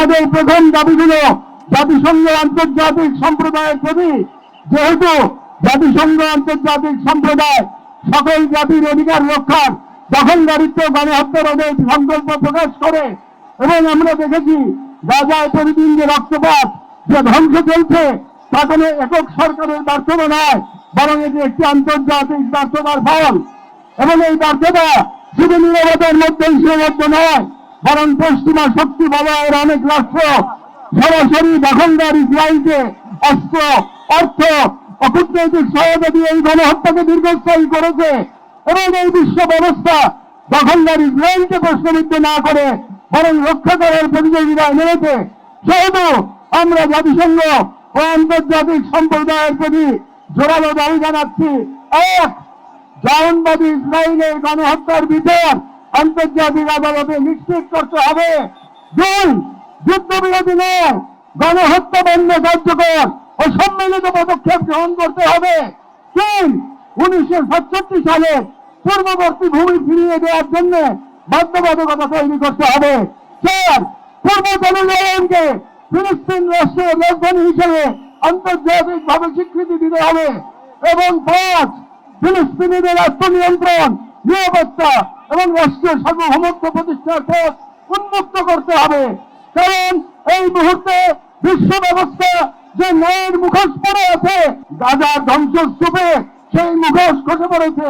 আমাদের প্রধান দাবিগুলো জাতিসংঘ আন্তর্জাতিক সম্প্রদায়ের প্রতি। যেহেতু জাতিসংঘ আন্তর্জাতিক সম্প্রদায় সকল জাতির অধিকার রক্ষার দখলদারিত্ব গণহত্যা রোধের সংকল্প প্রকাশ করে এবং আমরা দেখেছি গাজায় প্রতিদিন যে রক্তপাত, যে ধ্বংস চলছে, তা কোনো একক সরকারের ব্যর্থতা নয়, বরং এটি একটি আন্তর্জাতিক ব্যর্থতার ফল। এবং এই ব্যর্থতা শুধু নিরবতার মধ্যেই সীমাবদ্ধ নয় বরং পশ্চিমা শক্তি বলয়ের অনেক রাষ্ট্র সরাসরি দখলদার ইসরায়েলকে অস্ত্র, অর্থ অকূটনৈতিক সহায়তা দিয়ে এই গণহত্যাকে দীর্ঘস্থায়ী করেছে। এবং এই বিশ্ব ব্যবস্থা দখলদার ইসরায়েলকে প্রশ্নবিদ্ধ না করে বরং রক্ষা করার প্রতিযোগিতায় নেমেছে সেহেতু আমরা জাতিসংঘ ও আন্তর্জাতিক সম্প্রদায়ের প্রতি জোরালো দাবি জানাচ্ছি। এক জাহানবাদী ইসরায়েলের গণহত্যার বিচার আন্তর্জাতিক আদালতে নিশ্চিত করতে হবে। দুই, যুদ্ধবিরতি নয় গণহত্যা বন্ধ কার্যকর ও সম্মিলিত পদক্ষেপ গ্রহণ করতে হবে। তিন, উনিশশো সাতষট্টি সালে পূর্ববর্তী ভূমি ফিরিয়ে দেওয়ার জন্য বাধ্যবাধকতা তৈরি করতে হবে। চার, পূর্ব জেরুজালেমকে ফিলিস্তিন রাষ্ট্রের রাজধানী হিসেবে আন্তর্জাতিক ভাবে স্বীকৃতি দিতে হবে। এবং পাঁচ, ফিলিস্তিনিদের আত্মনিয়ন্ত্রণ, নিরাপত্তা এবং রাষ্ট্রীয় সার্বভৌমত্ব প্রতিষ্ঠার পথ উন্মুক্ত করতে হবে। কারণ এই মুহূর্তে বিশ্ব ব্যবস্থা যে ন্যায়ের মুখোশ পড়ে আছে, গাজা ধ্বংসস্তূপে সেই মুখোশ খসে পড়েছে।